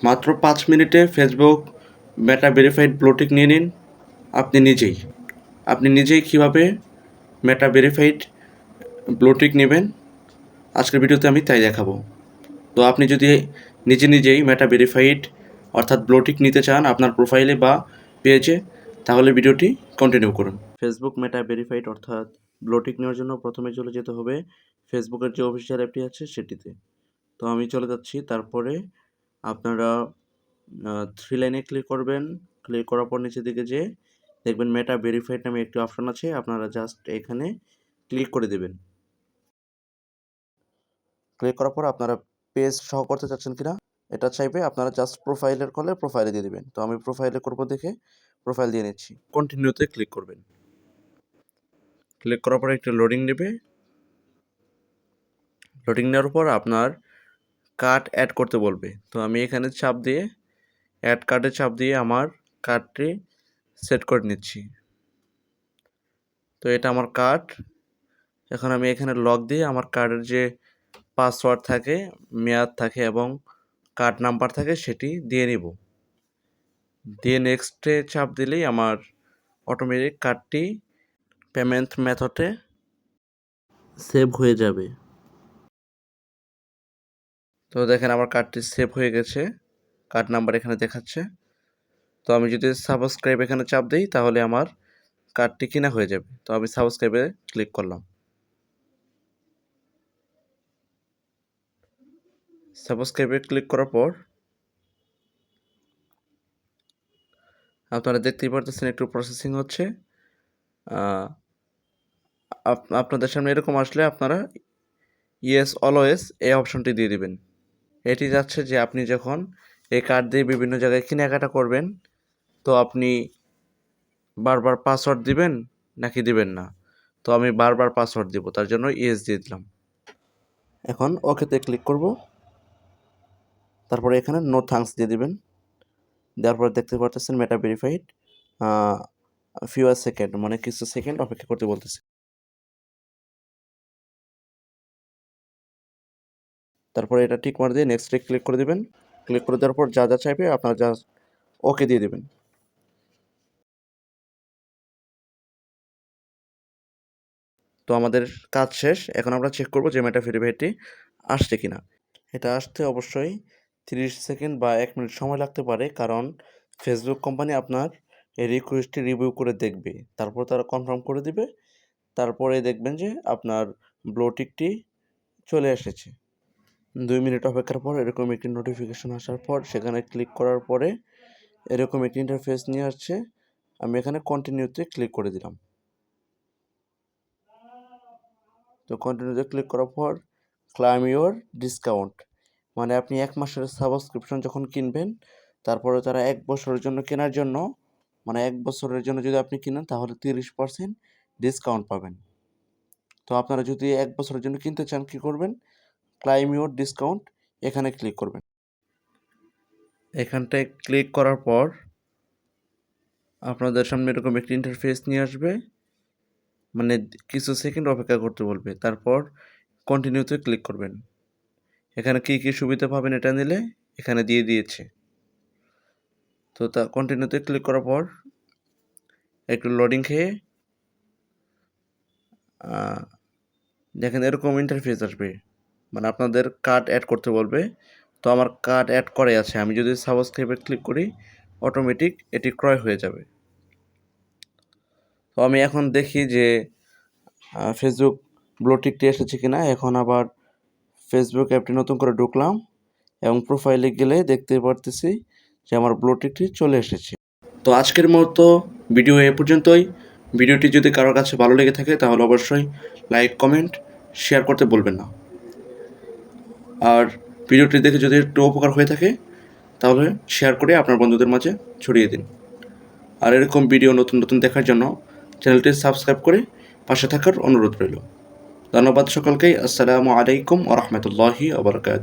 মাত্র পাঁচ মিনিটে ফেসবুক মেটা ভেরিফাইড ব্লুটিক নিয়ে নিন। আপনি নিজেই আপনি নিজেই কীভাবে মেটা ভেরিফাইড ব্লুটিক নেবেন, আজকের ভিডিওতে আমি তাই দেখাবো। তো আপনি যদি নিজে নিজেই মেটা ভেরিফাইড অর্থাৎ ব্লুটিক নিতে চান আপনার প্রোফাইলে বা পেয়েছে তাহলে ভিডিওটি কন্টিনিউ করুন। ফেসবুক মেটা ভেরিফাইড অর্থাৎ ব্লুটিক নেওয়ার জন্য প্রথমে চলে যেতে হবে ফেসবুকের যে অফিসিয়াল অ্যাপটি আছে সেটিতে। তো আমি চলে যাচ্ছি, তারপরে আপনারা থ্রি লাইনে ক্লিক করবেন। ক্লিক করার পর নিচের দিকে যে দেখবেন মেটা ভেরিফাইড নামে একটি অপশন আছে। আপনারা জাস্ট এখানে ক্লিক করে দেবেন। ক্লিক করার পর আপনারা পেজ সহ করতে চাচ্ছেন কিনা, এটা চাইবে আপনারা জাস্ট প্রোফাইলের করলে প্রোফাইলে দিয়ে দেবেন। তো আমি প্রোফাইলে করব দেখে প্রোফাইল দিয়ে নিচ্ছি। কন্টিনিউতে ক্লিক করবেন। ক্লিক করার পর একটু লোডিং নেবে। লোডিং নেওয়ার পর আপনার কার্ড অ্যাড করতে বলবে। তো আমি এখানে চাপ দিয়ে অ্যাড কার্ডে চাপ দিয়ে আমার কার্ডটি সেট করে নিচ্ছি। তো এটা আমার কার্ড এখন আমি এখানে লক দিয়ে আমার কার্ডের যে পাসওয়ার্ড থাকে, মেয়াদ থাকে এবং কার্ড নাম্বার থাকে সেটি দিয়ে নিব। দিয়ে নেক্সটে চাপ দিলেই আমার অটোমেটিক কার্ডটি পেমেন্ট মেথডে সেভ হয়ে যাবে। তো দেখেন আমার কার্ডটি সেভ হয়ে গেছে। কার্ড নাম্বার এখানে দেখাচ্ছে। তো আমি যদি সাবস্ক্রাইব এখানে চাপ দিই, তাহলে আমার কার্ডটি কিনা হয়ে যাবে। তো আমি সাবস্ক্রাইবে ক্লিক করলাম। সাবস্ক্রাইবে ক্লিক করার পর আপনারা দেখতেই পারতেছেন একটু প্রসেসিং হচ্ছে। আপনাদের সামনে এরকম আসলে আপনারা ইয়েস অলওয়েস এই অপশনটি দিয়ে দিবেন। এটি যাচ্ছে যে আপনি যখন এই কার্ড দিয়ে বিভিন্ন জায়গায় কেনাকাটা করবেন, তো আপনি বারবার পাসওয়ার্ড দিবেন নাকি দিবেন না? তো আমি বারবার পাসওয়ার্ড দিব, তার জন্য ইয়েস দিয়ে দিলাম। এখন ওকেতে ক্লিক করব। তারপরে এখানে নো থ্যাঙ্কস দিয়ে দিবেন। দেওয়ার পর দেখতে পারতেছেন মেটা ভেরিফাইড ফিউয়ার সেকেন্ড মানে কিছু সেকেন্ড অপেক্ষা করতে বলতেছে। তারপরে এটা ঠিক মার দিয়ে নেক্সটে ক্লিক করে দেবেন। ক্লিক করে দেওয়ার পর যা যা চাইবে আপনারা যা ওকে দিয়ে দেবেন। তো আমাদের কাজ শেষ। এখন আমরা চেক করব যে মেটা ভেরিফাইডটি আসছে কিনা। এটা আসতে অবশ্যই তিরিশ সেকেন্ড বা এক মিনিট সময় লাগতে পারে, কারণ ফেসবুক কোম্পানি আপনার এই রিকোয়েস্টটি রিভিউ করে দেখবে। তারপর তারা কনফার্ম করে দিবে। তারপরে দেখবেন যে আপনার ব্লোটিকটি চলে এসেছে। দুই মিনিট অপেক্ষার পর এরকম একটি নোটিফিকেশন আসার পর সেখানে ক্লিক করার পরে এরকম একটি ইন্টারফেস নিয়ে আসছে। আমি এখানে কন্টিনিউতে ক্লিক করে দিলাম। তো কন্টিনিউতে ক্লিক করার পর ক্লাইম ইউর ডিসকাউন্ট মানে আপনি এক মাসের সাবস্ক্রিপশন যখন কিনবেন, তারপরে তারা এক বছরের জন্য কেনার জন্য মানে এক বছরের জন্য যদি আপনি কিনেন তাহলে তিরিশ পার্সেন্ট ডিসকাউন্ট পাবেন। তো আপনারা যদি এক বছরের জন্য কিনতে চান কী করবেন? ক্লাইম ইউর ডিসকাউন্ট এখানে ক্লিক করবেন। এখানটায় ক্লিক করার পর আপনাদের সামনে এরকম একটি ইন্টারফেস নিয়ে আসবে। মানে কিছু সেকেন্ড অপেক্ষা করতে বলবে। তারপর কন্টিনিউতে ক্লিক করবেন। এখানে কী কী সুবিধা পাবেন এটা নিলে এখানে দিয়ে দিয়েছে। তো তা কন্টিনিউতে ক্লিক করার পর একটু লোডিং খেয়ে দেখেন এরকম ইন্টারফেস আসবে। মানে আপনাদের কার্ড অ্যাড করতে বলবে। তো আমার কার্ড অ্যাড করে আছে। আমি যদি সাবস্ক্রাইবে ক্লিক করি অটোমেটিক এটি ক্রয় হয়ে যাবে। তো আমি এখন দেখি যে ফেসবুক ব্লোটিকটি এসেছে কিনা। এখন আবার ফেসবুক অ্যাপটি নতুন করে ঢুকলাম এবং প্রোফাইলে গেলে দেখতে পারতেছি যে আমার ব্লোটিকটি চলে এসেছে। তো আজকের মতো ভিডিও এ পর্যন্তই। ভিডিওটি যদি কারোর কাছে ভালো লেগে থাকে তাহলে অবশ্যই লাইক কমেন্ট শেয়ার করতে বলবেন না। আর ভিডিওটি দেখে যদি একটু উপকার হয়ে থাকে, তাহলে শেয়ার করে আপনার বন্ধুদের মাঝে ছড়িয়ে দিন। আর এরকম ভিডিও নতুন নতুন দেখার জন্য চ্যানেলটি সাবস্ক্রাইব করে পাশে থাকার অনুরোধ রইল। ধন্যবাদ সকলকে। আসসালামু আলাইকুম ও রহমতুল্লাহি আবরকাত